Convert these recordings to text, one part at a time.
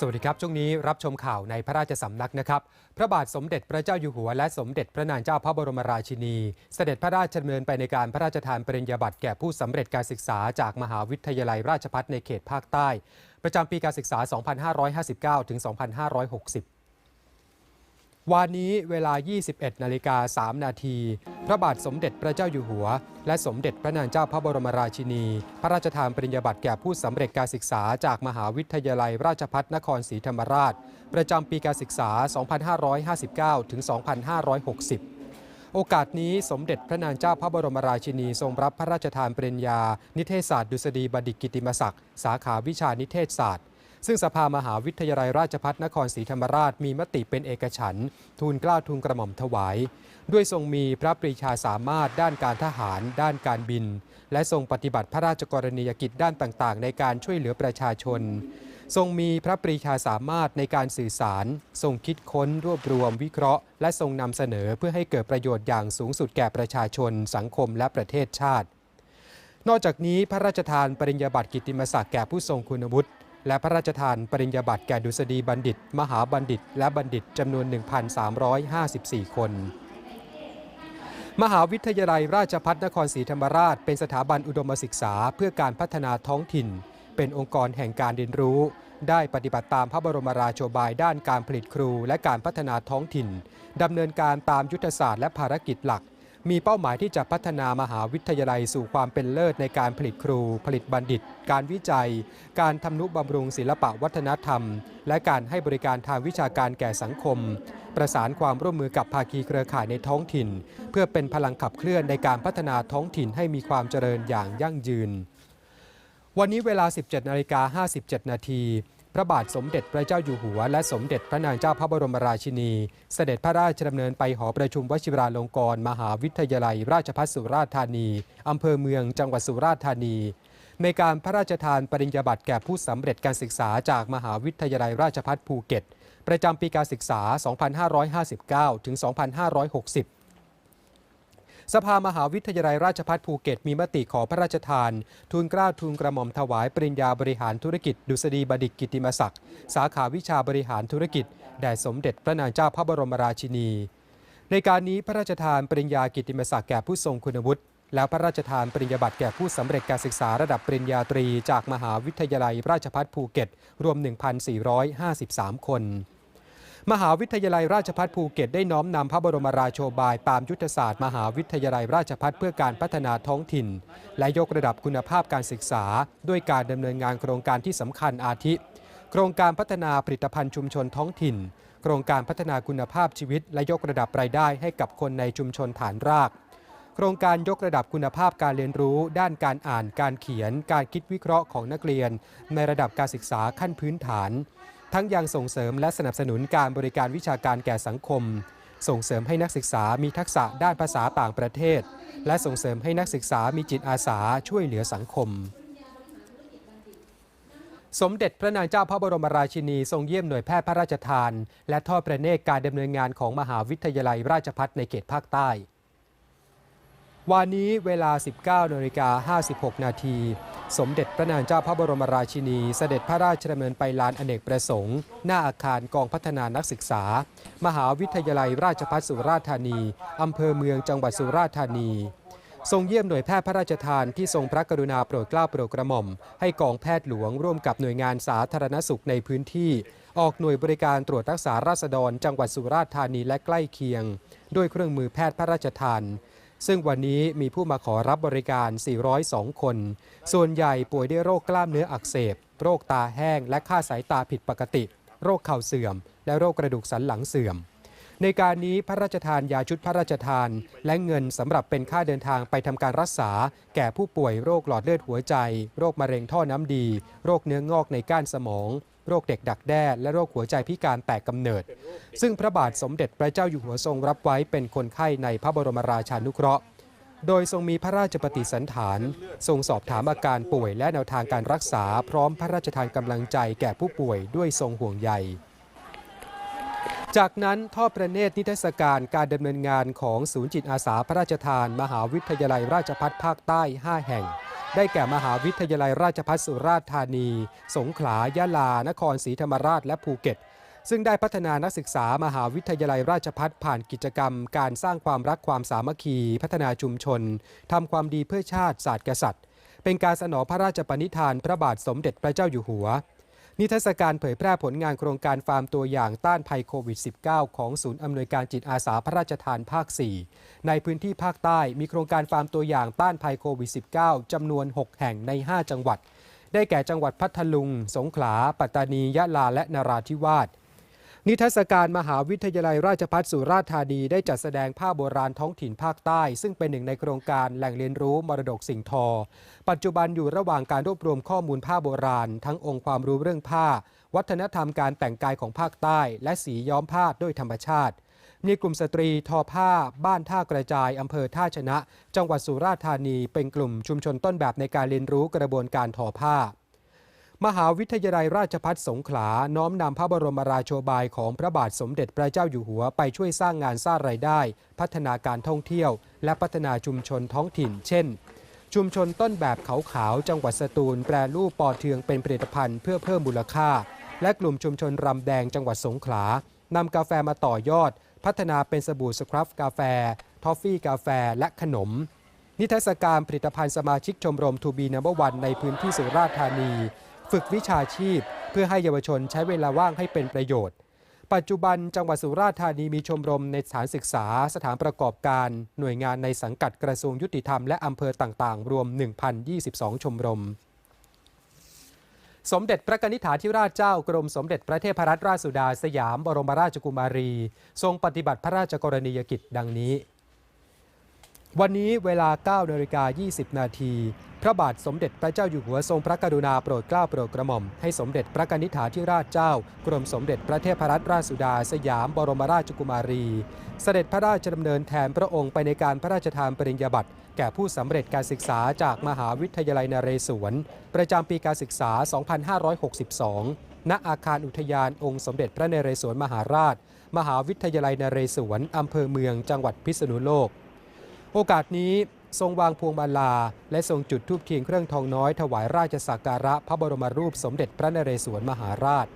สวัสดีครับ ช่วงนี้รับชมข่าวในพระราชสำนักนะครับ พระบาทสมเด็จพระเจ้าอยู่หัวและสมเด็จพระนางเจ้าพระบรมราชินี เสด็จพระราชดำเนินไปในการพระราชทานปริญญาบัตรแก่ผู้สำเร็จการศึกษาจากมหาวิทยาลัยราชภัฏในเขตภาคใต้ ประจำปีการศึกษา 2559 ถึง 2560 วันนี้เวลา 21 นาฬิกา 3 นาที พระบาทสมเด็จพระเจ้าอยู่หัว และสมเด็จพระนางเจ้าพระบรมราชินี พระราชทานปริญญาบัตรแก่ผู้สำเร็จการศึกษาจากมหาวิทยาลัยราชภัฏนครศรีธรรมราช ประจำปีการศึกษา 2559 ถึง 2560โอกาสนี้สมเด็จพระนางเจ้าพระบรมราชินีทรงรับพระราชทานปริญญา นิเทศศาสตร์ดุษฎีบัณฑิตกิติมศักดิ์สาขาวิชานิเทศศาสตร์ ซึ่งสภามหาวิทยาลัยราชภัฏนครศรีธรรมราชมีมติเป็นเอกฉันท์ทูลเกล้าทูลกระหม่อมถวาย ด้วยทรงมีพระปรีชาสามารถด้านการทหาร ด้านการบิน และทรงปฏิบัติพระราชกรณียกิจด้านต่างๆ ในการช่วยเหลือประชาชน ทรงมีพระปรีชาสามารถในการสื่อสาร ทรงคิดค้นรวบรวม วิเคราะห์ และทรงนำเสนอเพื่อให้เกิดประโยชน์อย่างสูงสุดแก่ประชาชน สังคมและประเทศชาตินอกจากนี้พระราชทานปริญญาบัตรกิตติมศักดิ์แก่ผู้ทรงคุณวุฒิ และพระราชทานปริญญาบัตรแก่ดุษฎีบัณฑิต มหาบัณฑิต และบัณฑิตจำนวน 1,354 คน มหาวิทยาลัยราชภัฏนครศรีธรรมราช เป็นสถาบันอุดมศึกษาเพื่อการพัฒนาท้องถิ่น เป็นองค์กรแห่งการเรียนรู้ ได้ปฏิบัติตามพระบรมราโชบายด้านการผลิตครู และการพัฒนาท้องถิ่นดำเนินการตามยุทธศาสตร์และภารกิจหลัก มีเป้าหมายที่จะพัฒนามหาวิทยาลัยสู่ความเป็นเลิศในการผลิตครู ผลิตบัณฑิต การวิจัย การทำนุบำรุงศิลปะวัฒนธรรม และการให้บริการทางวิชาการแก่สังคม ประสานความร่วมมือกับภาคีเครือข่ายในท้องถิ่น เพื่อเป็นพลังขับเคลื่อนในการพัฒนาท้องถิ่นให้มีความเจริญอย่างยั่งยืน วันนี้เวลา 17นาฬิกา57 นาที ระบาทสมเด็จพระเจ้าอยู่หัว และสมเด็จพระนางเจ้าพระบรมราชินี เสด็จพระราชดำเนินไปหอประชุมวชิราลงกรณ์มหาวิทยาลัย ราชภัฏสุราษฎร์ธานีอำเภอเมืองจังหวัดสุราษฎร์ธานี ในการพระราชทานปริญญาบัตรแก่ผู้สำเร็จการศึกษาจากมหาวิทยาลัยราชภัฏภูเก็ต ประจำปีการศึกษา 2559 ถึง 2560 สภามหาวิทยาลัยราชภัฏภูเก็ตมีมติขอพระราชทานทูลเกล้าทูลกระหม่อมถวายปริญญาบริหารธุรกิจ ดุษฎีบัณฑิตกิติมศักดิ์สาขาวิชาบริหารธุรกิจแด่สมเด็จพระนางเจ้าพระบรมราชินี ในการนี้พระราชทานปริญญากิติมศักดิ์แก่ผู้ทรงคุณวุฒิแล้วพระราชทานปริญญาบัตรแก่ผู้สำเร็จการศึกษาระดับปริญญาตรี จากมหาวิทยาลัยราชภัฏภูเก็ต รวม 1,453 คน มหาวิทยาลัยราชภัฏภูเก็ตได้น้อมนำพระบรมราโชบายตามยุทธศาสตร์มหาวิทยาลัยราชภัฏเพื่อการพัฒนาท้องถิ่น และยกระดับคุณภาพการศึกษา ด้วยการดำเนินงานโครงการที่สำคัญอาทิ โครงการพัฒนาผลิตภัณฑ์ชุมชนท้องถิ่น โครงการพัฒนาคุณภาพชีวิต และยกระดับรายได้ให้กับคนในชุมชนฐานราก โครงการยกระดับคุณภาพการเรียนรู้ ด้านการอ่าน การเขียน การคิดวิเคราะห์ของนักเรียน ในระดับการศึกษาขั้นพื้นฐาน ทั้งยังส่งเสริมและสนับสนุนการบริการวิชาการแก่สังคม ส่งเสริมให้นักศึกษามีทักษะด้านภาษาต่างประเทศ และส่งเสริมให้นักศึกษามีจิตอาสาช่วยเหลือสังคม สมเด็จพระนางเจ้าพระบรมราชินีทรงเยี่ยมหน่วยแพทย์พระราชทาน และทอดพระเนตรการดำเนินงานของมหาวิทยาลัยราชภัฏในเขตภาคใต้ วันนี้เวลา 19นาฬิกา56 นาที สมเด็จพระนางเจ้าพระบรมราชินี เสด็จพระราชดำเนินไปลานอเนกประสงค์ หน้าอาคารกองพัฒนานักศึกษา มหาวิทยาลัยราชภัฏสุราษฎร์ธานี อำเภอเมืองจังหวัดสุราษฎร์ธานี ทรงเยี่ยมหน่วยแพทย์พระราชทานที่ทรงพระกรุณาโปรดเกล้าโปรดกระหม่อม ให้กองแพทย์หลวงร่วมกับหน่วยงานสาธารณสุขในพื้นที่ ออกหน่วยบริการตรวจรักษาราษฎร จังหวัดสุราษฎร์ธานีและใกล้เคียง ด้วยเครื่องมือแพทย์พระราชทาน ซึ่งวันนี้มีผู้มาขอรับบริการ 402 คน ส่วนใหญ่ป่วยด้วยโรคกล้ามเนื้ออักเสบ โรคตาแห้ง และค่าสายตาผิดปกติ โรคเข่าเสื่อม และโรคกระดูกสันหลังเสื่อม ในการนี้พระราชทานยาชุดพระราชทาน และเงินสำหรับเป็นค่าเดินทางไปทำการรักษา แก่ผู้ป่วยโรคหลอดเลือดหัวใจ โรคมะเร็งท่อน้ำดี โรคเนื้องอกในก้านสมอง โรคเด็กดักแด้และโรคหัวใจพิการแตกกำเนิด ซึ่งพระบาทสมเด็จพระเจ้าอยู่หัวทรงรับไว้เป็นคนไข้ในพระบรมราชานุเคราะห์ โดยทรงมีพระราชปฏิสันฐาน ทรงสอบถามอาการป่วยและแนวทางการรักษา พร้อมพระราชทานกำลังใจแก่ผู้ป่วยด้วยทรงห่วงใยจากนั้นทอดพระเนตรนิทรรศการการดำเนินงานของศูนย์จิตอาสาพระราชทาน มหาวิทยาลัยราชภัฏภาคใต้ 5 แห่ง ได้แก่มหาวิทยาลัยราชภัฏสุราษฎร์ธานี สงขลา ยะลา นครศรีธรรมราช และภูเก็ต ซึ่งได้พัฒนานักศึกษามหาวิทยาลัยราชพัฏผ่านกิจกรรม การสร้างความรักความสามัคคี พัฒนาชุมชนทำความดีเพื่อชาติศาสตร์กษัตริย์ เป็นการสนองพระราชปณิธานพระบาทสมเด็จพระเจ้าอยู่หัว นิทรรศการเผยแพร่ผลงานโครงการฟาร์มตัวอย่างต้านภัยโควิด -19 ของศูนย์อำนวยการจิตอาสาพระราชทานภาค 4 ในพื้นที่ภาคใต้มีโครงการฟาร์มตัวอย่างต้านภัยโควิด -19 จำนวน 6 แห่งใน 5 จังหวัด ได้แก่จังหวัดพัทลุง สงขลา ปัตตานี ยะลา และนราธิวาส นิทรรศการมหาวิทยาลัยราชภัฏสุราษฎร์ธานีได้จัดแสดงผ้าโบราณท้องถิ่นภาคใต้ ซึ่งเป็นหนึ่งในโครงการแหล่งเรียนรู้มรดกสิ่งทอ ปัจจุบันอยู่ระหว่างการรวบรวมข้อมูลผ้าโบราณ ทั้งองค์ความรู้เรื่องผ้า วัฒนธรรมการแต่งกายของภาคใต้ และสีย้อมผ้าด้วยธรรมชาติ มีกลุ่มสตรีทอผ้า บ้านท่ากระจายอำเภอท่าชนะ จังหวัดสุราษฎร์ธานี เป็นกลุ่มชุมชนต้นแบบในการเรียนรู้กระบวนการทอผ้า มหาวิทยาลัยราชภัฏสงขลา น้อมนำพระบรมราโชบายของพระบาทสมเด็จพระเจ้าอยู่หัวไปช่วยสร้างงานสร้างรายได้ พัฒนาการท่องเที่ยว และพัฒนาชุมชนท้องถิ่น เช่น ชุมชนต้นแบบเขาขาวจังหวัดสตูล แปรรูปปอเทืองเป็นผลิตภัณฑ์เพื่อเพิ่มมูลค่า และกลุ่มชุมชนรำแดงจังหวัดสงขลานำกาแฟมาต่อยอด พัฒนาเป็นสบู่สครับกาแฟ ทอฟฟี่กาแฟและขนม นิทรรศการผลิตภัณฑ์สมาชิกชมรมทูบีนัมเบอร์วันในพื้นที่สุราษฎร์ธานี ฝึกวิชาชีพ เพื่อให้เยาวชนใช้เวลาว่างให้เป็นประโยชน์ ปัจจุบันจังหวัดสุราษฎร์ธานีมีชมรมในสถานศึกษา สถานประกอบการ หน่วยงานในสังกัดกระทรวงยุติธรรมและอำเภอต่างๆ รวม 1,022 ชมรมสมเด็จพระนิษฐาธิราชเจ้ากรมสมเด็จพระเทพรัตนราชสุดาสยามบรมราชกุมารี ทรงปฏิบัติพระราชกรณียกิจดังนี้ วันนี้เวลา9นาฬิกา20 นาที พระบาทสมเด็จพระเจ้าอยู่หัวทรงพระกรุณาโปรดเกล้าโปรดกระหม่อม ให้สมเด็จพระกนิษฐาธิราชเจ้า กรมสมเด็จพระเทพรัตนราชสุดา สยามบรมราชกุมารี เสด็จพระราชดำเนินแทนพระองค์ไปในการพระราชทานปริญญาบัตรแก่ผู้สำเร็จการศึกษาจากมหาวิทยาลัยนเรศวร ประจำปีการศึกษา 2562 ณ อาคารอุทยานองค์สมเด็จพระนเรศวรมหาราช มหาวิทยาลัยนเรศวรอำเภอเมืองจังหวัดพิษณุโลก โอกาสนี้ทรงวางพวงมาลา และทรงจุดธูปเทียนเครื่องทองน้อยถวายราชสักการะพระบรมรูปสมเด็จพระนเรศวรมหาราช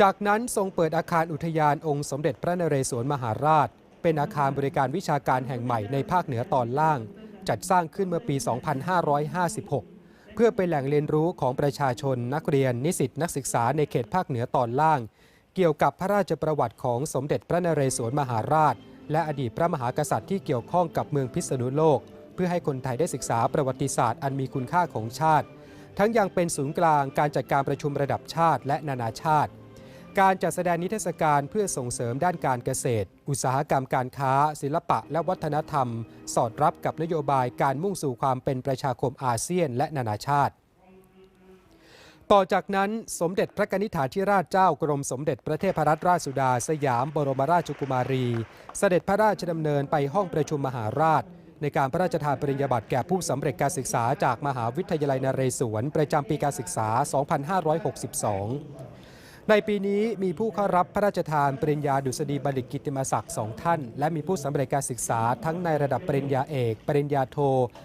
จากนั้นทรงเปิดอาคารอุทยานองค์สมเด็จพระนเรศวรมหาราช เป็นอาคารบริการวิชาการแห่งใหม่ในภาคเหนือตอนล่าง จัดสร้างขึ้นเมื่อปี 2556 เพื่อเป็นแหล่งเรียนรู้ของประชาชนนักเรียนนิสิตนักศึกษาในเขตภาคเหนือตอนล่าง เกี่ยวกับพระราชประวัติของสมเด็จพระนเรศวรมหาราช และอดีตพระมหากษัตริย์ที่เกี่ยวข้องกับเมืองพิษณุโลก เพื่อให้คนไทยได้ศึกษาประวัติศาสตร์อันมีคุณค่าของชาติ ทั้งยังเป็นศูนย์กลางการจัดการประชุมระดับชาติและนานาชาติ การจัดแสดงนิทรรศการเพื่อส่งเสริมด้านการเกษตร อุตสาหกรรมการค้า ศิลปะ และวัฒนธรรม สอดรับกับนโยบายการมุ่งสู่ความเป็นประชาคมอาเซียนและนานาชาติ ต่อจากนั้นสมเด็จพระนิษฐาธิราชเจ้ากรมสมเด็จพระเทพรัตนราชสุดาสยามบรมราชกุมารี เสด็จพระราชดำเนินไปห้องประชุมมหาราช ในการพระราชทานปริญญาบัตรแก่ผู้สำเร็จการศึกษาจากมหาวิทยาลัยนเรศวร ประจำปีการศึกษา 2562 ในปีนี้มีผู้เข้ารับพระราชทานปริญญาดุษฎีบัณฑิตกิตติมศักดิ์สองท่าน และมีผู้สำเร็จการศึกษาทั้งในระดับปริญญาเอก ปริญญาโท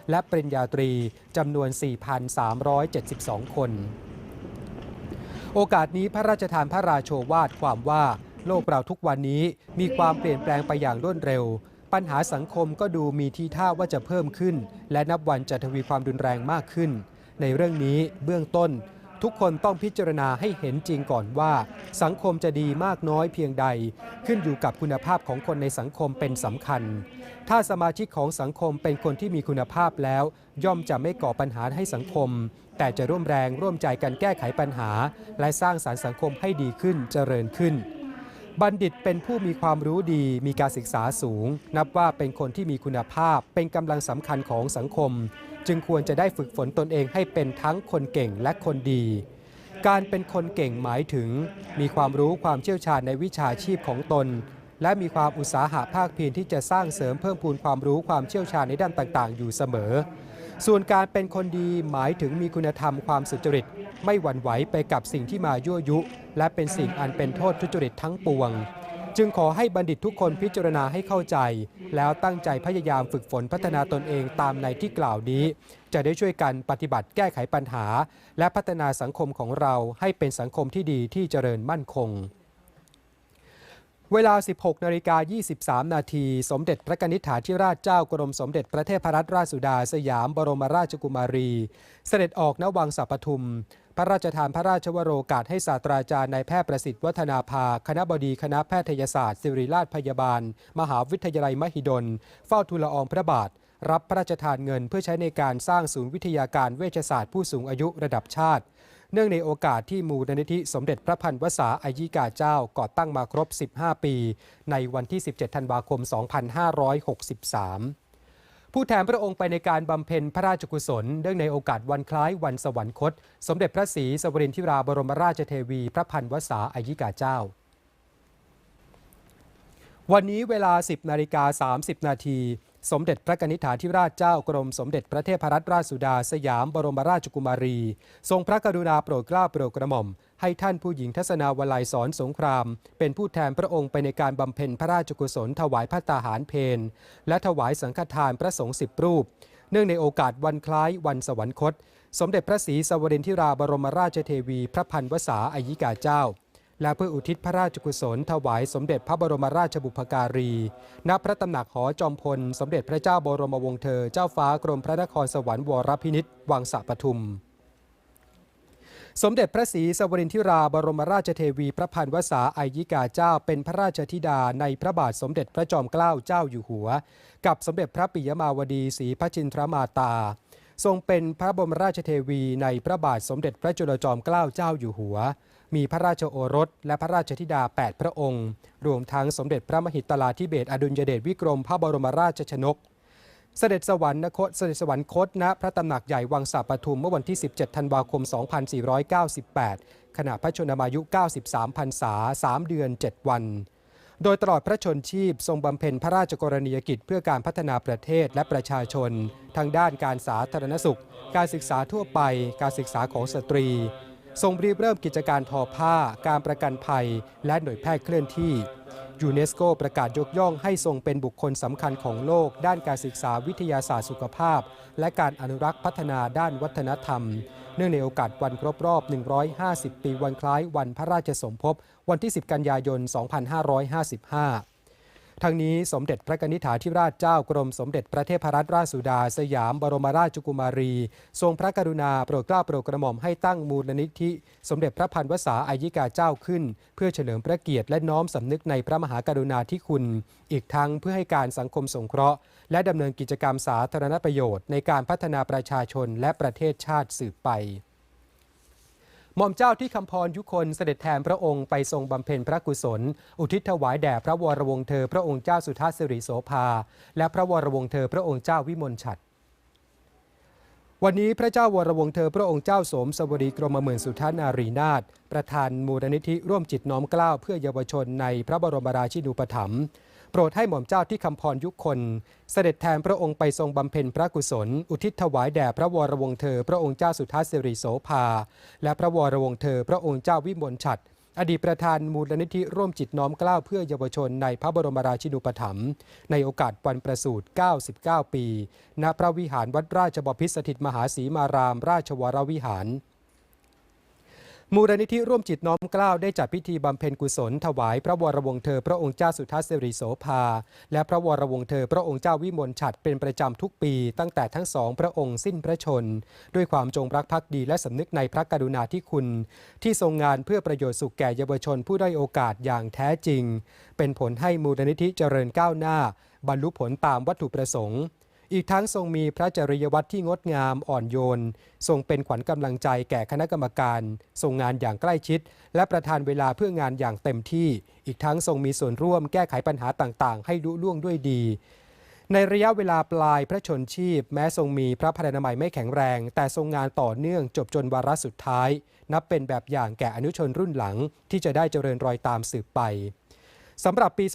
และปริญญาตรีจำนวน 4,372 คน โอกาสนี้พระราชทานพระราโชวาทความว่า โลกเราทุกวันนี้มีความเปลี่ยนแปลงไปอย่างรวดเร็ว ปัญหาสังคมก็ดูมีทีท่าว่าจะเพิ่มขึ้น และนับวันจะทวีความรุนแรงมากขึ้น ในเรื่องนี้เบื้องต้น ทุกคนต้องพิจารณาให้เห็นจริงก่อนว่า สังคมจะดีมากน้อยเพียงใด ขึ้นอยู่กับคุณภาพของคนในสังคมเป็นสำคัญ ถ้าสมาชิกของสังคมเป็นคนที่มีคุณภาพแล้ว ย่อมจะไม่ก่อปัญหาให้สังคม แต่จะร่วมแรงร่วมใจกันแก้ไขปัญหา และสร้างสารรค์สังคมให้ดีขึ้นเจริญขึ้น บัณฑิตเป็นผู้มีความรู้ดี มีการศึกษาสูง นับว่าเป็นคนที่มีคุณภาพ เป็นกำลังสำคัญของสังคม จึงควรจะได้ฝึกฝนตนเองให้เป็นทั้งคนเก่งและคนดี การเป็นคนเก่งหมายถึง มีความรู้ความเชี่ยวชาญในวิชาชีพของตน และมีความอุตสาหะภาคเพียรที่จะสร้างเสริมเพิ่มพูนความรู้ความเชี่ยวชาญในด้านต่าง ๆ อยู่เสมอ ส่วนการเป็นคนดีหมายถึงมีคุณธรรมความสุจริต ไม่หวั่นไหวไปกับสิ่งที่มายั่วยุ และเป็นสิ่งอันเป็นโทษทุจริตทั้งปวง จึงขอให้บัณฑิตทุกคนพิจารณาให้เข้าใจ แล้วตั้งใจพยายามฝึกฝนพัฒนาตนเองตามในที่กล่าวนี้ จะได้ช่วยกันปฏิบัติแก้ไขปัญหา และพัฒนาสังคมของเราให้เป็นสังคมที่ดีที่เจริญมั่นคง เวลา 16 นาฬิกา 23 นาที สมเด็จพระนิษฐาธิราชเจ้ากรมสมเด็จพระเทพรัตนราชสุดาสยามบรมราชกุมารี เสด็จออกณวังสัปทุม พระราชทานพระราชวโรกาสให้ศาสตราจารย์นายแพทย์ประสิทธิ์วัฒนาภา คณะบดีคณะแพทยศาสตร์ ศิริราชพยาบาล มหาวิทยาลัยมหิดล เฝ้าทูลละอองพระบาท รับพระราชทานเงินเพื่อใช้ในการสร้างศูนย์วิทยาการเวชศาสตร์ผู้สูงอายุระดับชาติ เนื่องในโอกาสที่มูลนิธิสมเด็จพระพันวษาอายิกาเจ้าก่อตั้งมาครบ 15 ปี ในวันที่ 17 ธันวาคม 2563ผู้แทนพระองค์ไปในการบำเพ็ญพระราชกุศล เนื่องในโอกาสวันคล้ายวันสวรรคต สมเด็จพระศรีสวรินทิราบรมราชเทวี พระพันวษาอายิกาเจ้า วันนี้เวลา 10 นาฬิกา 30 นาที สมเด็จพระนิษฐาธิราชเจ้ากรมสมเด็จพระเทพรัตนราชสุดาสยามบรมราชกุมารี ทรงพระกรุณาโปรดเกล้าโปรดกระหม่อม ให้ท่านผู้หญิงทัศนาวลัยสอนสงคราม เป็นผู้แทนพระองค์ไปในการบำเพ็ญพระราชกุศลถวายพระตาหารเพนและถวายสังฆทานพระสงฆ์สิบรูป เนื่องในโอกาสวันคล้ายวันสวรรคต สมเด็จพระศรีสวรินทิราบรมราชเทวี พระพันวษาอายิกาเจ้า และเพื่ออุทิศพระราชกุศลถวายสมเด็จพระบรมราชบุพการี ณ พระตำหนักหอจอมพล สมเด็จพระเจ้าบรมวงศ์เธอ เจ้าฟ้ากรมพระนครสวรรค์วรพินิษฐ์วังสะปทุม สมเด็จพระศรีสวรินทิราบรมราชเทวีพระพันวษาอายิกาเจ้าเป็นพระราชธิดาในพระบาทสมเด็จพระจอมเกล้าเจ้าอยู่หัว กับสมเด็จพระปิยมาวดีศรีพระจินทรมาตา ทรงเป็นพระบรมราชเทวีในพระบาทสมเด็จพระจุลจอมเกล้าเจ้าอยู่หัว มีพระราชโอรส และพระราชธิดา 8 พระองค์ รวมทั้งสมเด็จพระมหิตลาธิเบศอดุลยเดชวิกรมพระบรมราชชนก เสด็จสวรรคตเสด็จสวรรคตณพระตำหนักใหญ่วังสาปทุมเมื่อวันที่ 17 ธันวาคม 2498 ขณะพระชนมายุ 93พรรษา 3 เดือน 7 วัน โดยตลอดพระชนชีพทรงบำเพ็ญพระราชกรณียกิจเพื่อการพัฒนาประเทศและประชาชน ทางด้านการสาธารณสุข การศึกษาทั่วไป การศึกษาของสตรี ทรงรีบเริ่มกิจการทอผ้า การประกันภัย และหน่วยแพทย์เคลื่อนที่ ยูเนสโกประกาศยกย่องให้ทรงเป็นบุคคลสำคัญของโลก ด้านการศึกษาวิทยาศาสตร์สุขภาพ และการอนุรักษ์พัฒนาด้านวัฒนธรรม เนื่องในโอกาสวันครบรอบ 150 ปีวันคล้ายวันพระราชสมภพ วันที่ 10 กันยายน 2555 ทั้งนี้สมเด็จพระนิษฐาธิราชเจ้ากรมสมเด็จพระเทพรัตนราชสุดา สยามบรมราชกุมารี ทรงพระกรุณาโปรดเกล้าโปรดกระหม่อมให้ตั้งมูลนิธิ สมเด็จพระพันวษาอายิกาเจ้าขึ้น เพื่อเฉลิมพระเกียรติและน้อมสำนึกในพระมหากรุณาธิคุณ อีกทั้งเพื่อให้การสังคมสงเคราะห์ และดำเนินกิจกรรมสาธารณประโยชน์ในการพัฒนาประชาชนและประเทศชาติสืบไป หม่อมเจ้าที่คำพรยุคนเสด็จแทนพระองค์ไปทรงบำเพ็ญพระกุศล อุทิศถวายแด่พระวรวงศ์เธอพระองค์เจ้าสุทัศน์สิริโสภา และพระวรวงศ์เธอพระองค์เจ้าวิมลฉัตรวันนี้พระเจ้าวรวงเธอพระองค์เจ้าสมสวรีกรมหมื่นสุทานารีนาถประธานมูลนิธิร่วมจิตน้อมเกล้าเพื่อเยาวชนในพระบรมราชินูปถัมภ์ โปรดให้หม่อมเจ้าที่คำพรยุคน เสด็จแทนพระองค์ไปทรงบำเพ็ญพระกุศล อุทิศถวายแด่พระวรวงเธอ พระองค์เจ้าสุทัศน์สิริโสภา และพระวรวงเธอ พระองค์เจ้าวิมลฉัตรอดีตประธานมูลนิธิร่วมจิตน้อมกล้าวเพื่อเยาวชนในพระบรมราชินูปถัมภ์ในโอกาสวันประสูติ 99 ปี ณ พระวิหารวัดราชบพิตรสถิตมหาศรีมาราม ราชวรวิหาร มูลนิธิร่วมจิตน้อมเกล้าได้จัดพิธีบำเพ็ญกุศล ถวายพระวรวงศ์เธอพระองค์เจ้าสุทัศน์สิริโสภา และพระวรวงศ์เธอพระองค์เจ้าวิมลฉัตรเป็นประจำทุกปี ตั้งแต่ทั้งสองพระองค์สิ้นพระชน ด้วยความจงรักภักดีและสำนึกในพระกรุณาธิคุณ ที่ทรงงานเพื่อประโยชน์สุขแก่เยาวชนผู้ได้โอกาสอย่างแท้จริง เป็นผลให้มูลนิธิเจริญก้าวหน้า บรรลุผลตามวัตถุประสงค์ อีกทั้งทรงมีพระจริยวัตรที่งดงามอ่อนโยน ทรงเป็นขวัญกำลังใจแก่คณะกรรมการ ทรงงานอย่างใกล้ชิด และประทานเวลาเพื่องานอย่างเต็มที่ อีกทั้งทรงมีส่วนร่วมแก้ไขปัญหาต่างๆ ให้ลุล่วงด้วยดี ในระยะเวลาปลายพระชนชีพ แม้ทรงมีพระพลานามัยไม่แข็งแรง แต่ทรงงานต่อเนื่องจบจนวาระสุดท้าย นับเป็นแบบอย่างแก่อนุชนรุ่นหลัง ที่จะได้เจริญรอยตามสืบไปสำหรับปี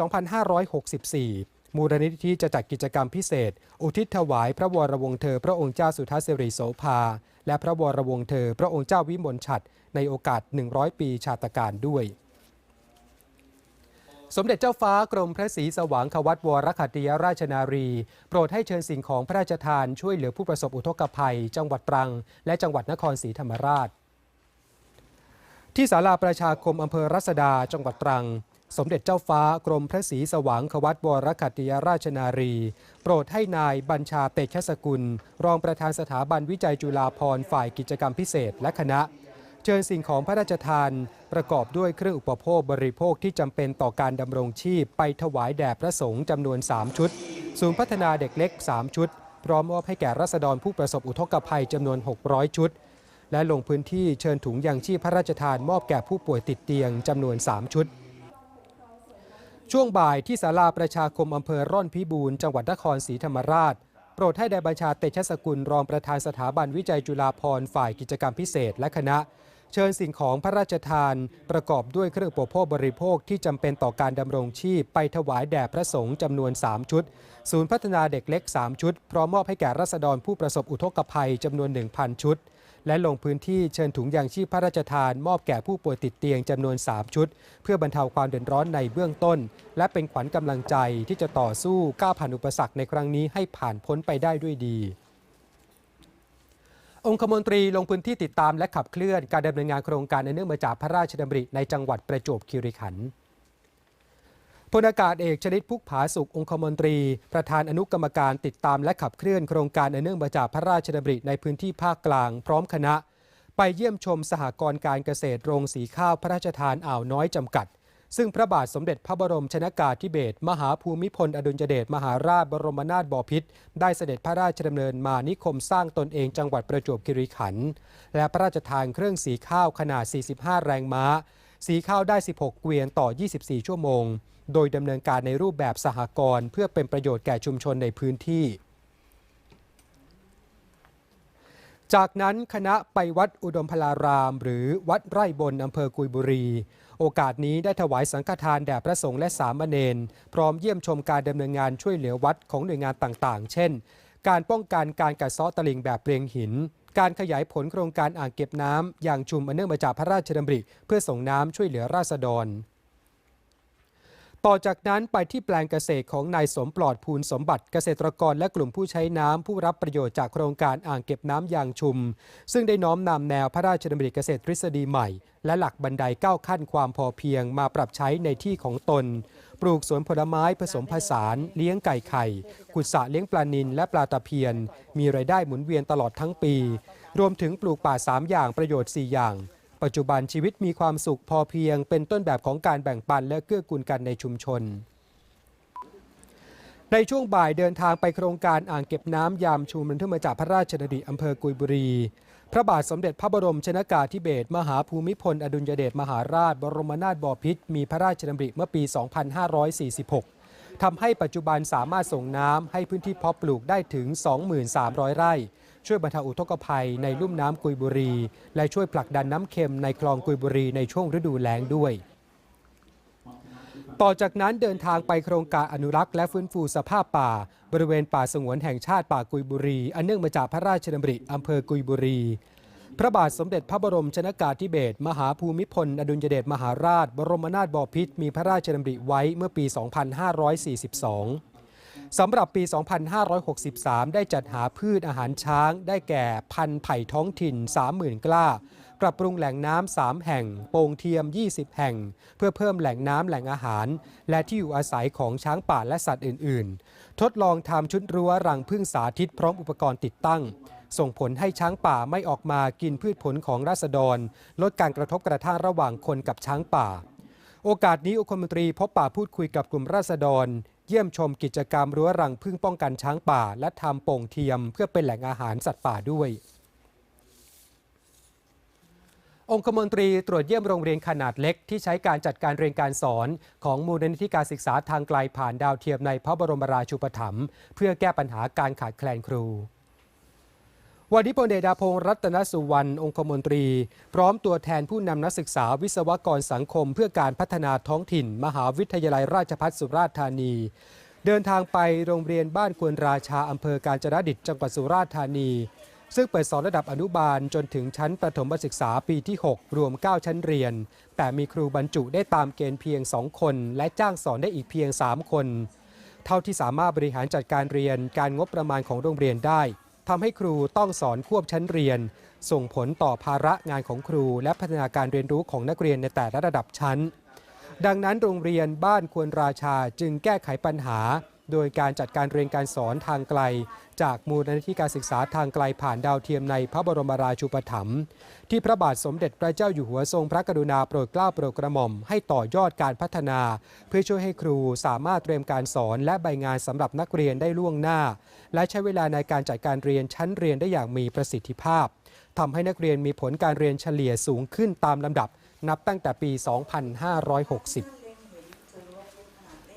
2564 มูลนิธิจะจัดกิจกรรมพิเศษ อุทิศถวายพระวรวงศ์เธอ พระองค์เจ้าสุทัศสิริโสภา และพระวรวงศ์เธอ พระองค์เจ้าวิมลฉัตรในโอกาส 100 ปีชาตการด้วย สมเด็จเจ้าฟ้ากรมพระศรีสว่างควัตวรคัตติยราชนารี โปรดให้เชิญสิ่งของพระราชทานช่วยเหลือผู้ประสบอุทกภัย จังหวัดตรัง และจังหวัดนครศรีธรรมราชที่ศาลาประชาคมอำเภอรัศดาจังหวัดตรัง สมเด็จเจ้าฟ้ากรมพระศรีสว่างควัตวรคัตติยราชนารี โปรดให้นายบัญชาเตชสกุล รองประธานสถาบันวิจัยจุฬาภรณ์ฝ่ายกิจกรรมพิเศษและคณะ เชิญสิ่งของพระราชทานประกอบด้วยเครื่องอุปโภคบริโภคที่จำเป็นต่อการดำรงชีพไปถวายแด่พระสงฆ์จำนวน 3 ชุด ศูนย์พัฒนาเด็กเล็ก 3 ชุด พร้อมมอบให้แก่รัษฎรผู้ประสบอุทกภัยจำนวน 600 ชุด และลงพื้นที่เชิญถุงยางชีพพระราชทานมอบแก่ผู้ป่วยติดเตียงจำนวน 3 ชุด ช่วงบ่ายที่ศาลาประชาคมอำเภอร่อนพิบูรณ์จังหวัดนครศรีธรรมราช โปรดให้นายบัญชาเตชะสกุลรองประธานสถาบันวิจัยจุฬาภรณ์ฝ่ายกิจกรรมพิเศษและคณะ เชิญสิ่งของพระราชทาน ประกอบด้วยเครื่องอุปโภคบริโภคที่จำเป็นต่อการดำรงชีพ ไปถวายแด่พระสงฆ์จำนวน 3 ชุด ศูนย์พัฒนาเด็กเล็ก 3 ชุด พร้อมมอบให้แก่รัษฎรผู้ประสบอุทกภัยจำนวน 1,000 ชุด และลงพื้นที่เชิญถุงยางชีพพระราชทาน มอบแก่ผู้ป่วยติดเตียงจำนวน 3 ชุด เพื่อบรรเทาความเดือดร้อนในเบื้องต้น และเป็นขวัญกำลังใจที่จะต่อสู้ก้าวผ่านอุปสรรคในครั้งนี้ให้ผ่านพ้นไปได้ด้วยดีองคมนตรีลงพื้นที่ติดตามและขับเคลื่อนการดำเนินงานโครงการอันเนื่องมาจากพระราชดำริในจังหวัดประจวบคีรีขันธ์ พลอากาศเอกชนิดพุกผาสุของคมนตรี ประธานอนุกรรมการติดตามและขับเคลื่อนโครงการอนเนื่องมาจากพระราชดำริในพื้นที่ภาคกลาง พร้อมคณะ ไปเยี่ยมชมสหกรณ์การเกษตรโรงสีข้าวพระราชทานอ่าวน้อยจำกัด ซึ่งพระบาทสมเด็จพระบรมชนากาธิเบศรมหาภูมิพลอดุลยเดชมหาราชบรมนาถบพิตรได้เสด็จพระราชดำเนินมานิคมสร้างตนเองจังหวัดประจวบคีรีขันธ์และพระราชทานเครื่องสีข้าวขนาด 45 แรงม้า สีข้าวได้ 16 เกวียนต่อ 24 ชั่วโมง โดยดำเนินการในรูปแบบสหกรณ์เพื่อเป็นประโยชน์แก่ชุมชนในพื้นที่ จากนั้นคณะไปวัดอุดมพลาราม หรือวัดไร่บนอำเภอกุยบุรี โอกาสนี้ได้ถวายสังฆทานแด่พระสงฆ์และสามเณรพร้อมเยี่ยมชมการดำเนินงานช่วยเหลือวัดของหน่วยงานต่างๆ เช่น การป้องกันการกัดเซาะตลิงแบบเปลียงหินการขยายผลโครงการอ่างเก็บน้ำอย่างชุมอันเนื่องมาจากพระราชดำริ เพื่อส่งน้ำช่วยเหลือราษฎร ต่อจากนั้นไปที่แปลงเกษตรของนายสมปลอดภูลสมบัติเกษตรกรและกลุ่มผู้ใช้น้ำผู้รับประโยชน์จากโครงการอ่างเก็บน้ำยางชุม ซึ่งได้น้อมนำแนวพระราชดำริเกษตรทฤษฎีใหม่ และหลักบันไดก้าวขั้นความพอเพียงมาปรับใช้ในที่ของตน ปลูกสวนผลไม้ผสมผสาน เลี้ยงไก่ไข่ ขุดสระเลี้ยงปลานิลและปลาตะเพียน มีรายได้หมุนเวียนตลอดทั้งปี รวมถึงปลูกป่า 3 อย่างประโยชน์ 4 อย่าง ปัจจุบันชีวิตมีความสุขพอเพียง เป็นต้นแบบของการแบ่งปันและเกื้อกูลกันในชุมชน ในช่วงบ่ายเดินทางไปโครงการอ่างเก็บน้ำยามชุมมันเนื่มาจากพระราชดำริอำเภอกุยบุรี พระบาทสมเด็จพระบรมชนากาธิเบศรมหาภูมิพล อดุลยเดชมหาราช บรมนาถบพิตรมีพระราชดำริเมื่อปี 2546ทำให้ปัจจุบันสามารถส่งน้ำให้พื้นที่เพาะปลูกได้ถึง 23,000 ไร่ ช่วยบรรเทาอุทกภัยในลุ่มน้ำกุยบุรี และช่วยผลักดันน้ำเค็มในคลองกุยบุรีในช่วงฤดูแล้งด้วย ต่อจากนั้นเดินทางไปโครงการอนุรักษ์และฟื้นฟูสภาพป่า บริเวณป่าสงวนแห่งชาติป่ากุยบุรี อันเนื่องมาจากพระราชดำริอำเภอกุยบุรี พระบาทสมเด็จพระบรมชนากาธิเบศรมหาภูมิพล อดุลยเดชมหาราช บรมนาถบพิตรมีพระราชดำริไว้เมื่อปี 2542 สำหรับปี 2563 ได้จัดหาพืชอาหารช้างได้แก่พันธุ์ไผ่ท้องถิ่น 30,000 กล้า ปรับปรุงแหล่งน้ำ 3 แห่ง โป่งเทียม 20 แห่ง เพื่อเพิ่มแหล่งน้ำแหล่งอาหาร และที่อยู่อาศัยของช้างป่าและสัตว์อื่น ๆ ทดลองทำชุดรั้วรังพึ่งสาธิตพร้อมอุปกรณ์ติดตั้งส่งผลให้ช้างป่าไม่ออกมากินพืชผลของราษฎร ลดการกระทบกระทั่งระหว่างคนกับช้างป่า โอกาสนี้องคมนตรีพบป่าพูดคุยกับกลุ่มราษฎร เยี่ยมชมกิจกรรมรั้วรังพึ่งป้องกันช้างป่า และทำโป่งเทียมเพื่อเป็นแหล่งอาหารสัตว์ป่าด้วยองคมนตรีตรวจเยี่ยมโรงเรียนขนาดเล็กที่ใช้การจัดการเรียนการสอน ของมูลนิธิการศึกษาทางไกลผ่านดาวเทียมในพระบรมราชูปถัมภ์เพื่อแก้ปัญหาการขาดแคลนครู วันนี้พลเอกดาพงศ์รัตนสุวรรณองคมนตรี พร้อมตัวแทนผู้นำนักศึกษาวิศวกรสังคม เพื่อการพัฒนาท้องถิ่น มหาวิทยาลัยราชภัฏสุราษฎร์ธานี เดินทางไปโรงเรียนบ้านควนราชาอำเภอการจนดิตจังหวัดสุราษฎร์ธานี ซึ่งเปิดสอนระดับอนุบาลจนถึงชั้นประถมศึกษาปีที่ 6 รวม 9 ชั้นเรียน แต่มีครูบรรจุได้ตามเกณฑ์เพียง 2 คน และจ้างสอนได้อีกเพียง 3 คน เท่าที่สามารถบริหารจัดการเรียนการงบประมาณของโรงเรียนได้ ทำให้ครูต้องสอนควบชั้นเรียน ส่งผลต่อภาระงานของครู และพัฒนาการเรียนรู้ของนักเรียนในแต่ละระดับชั้น ดังนั้นโรงเรียนบ้านควรราชาจึงแก้ไขปัญหา โดยการจัดการเรียนการสอนทางไกล จากมูลนิธิการศึกษาทางไกลผ่านดาวเทียมในพระบรมราชูปถัมภ์ที่พระบาทสมเด็จพระเจ้าอยู่หัวทรงพระกรุณาโปรดเกล้าโปรดกระหม่อมให้ต่อยอดการพัฒนา เพื่อช่วยให้ครูสามารถเตรียมการสอนและใบงานสำหรับนักเรียนได้ล่วงหน้า และใช้เวลาในการจัดการเรียนชั้นเรียนได้อย่างมีประสิทธิภาพทำให้นักเรียนมีผลการเรียนเฉลี่ยสูงขึ้นตามลำดับ นับตั้งแต่ปี 2560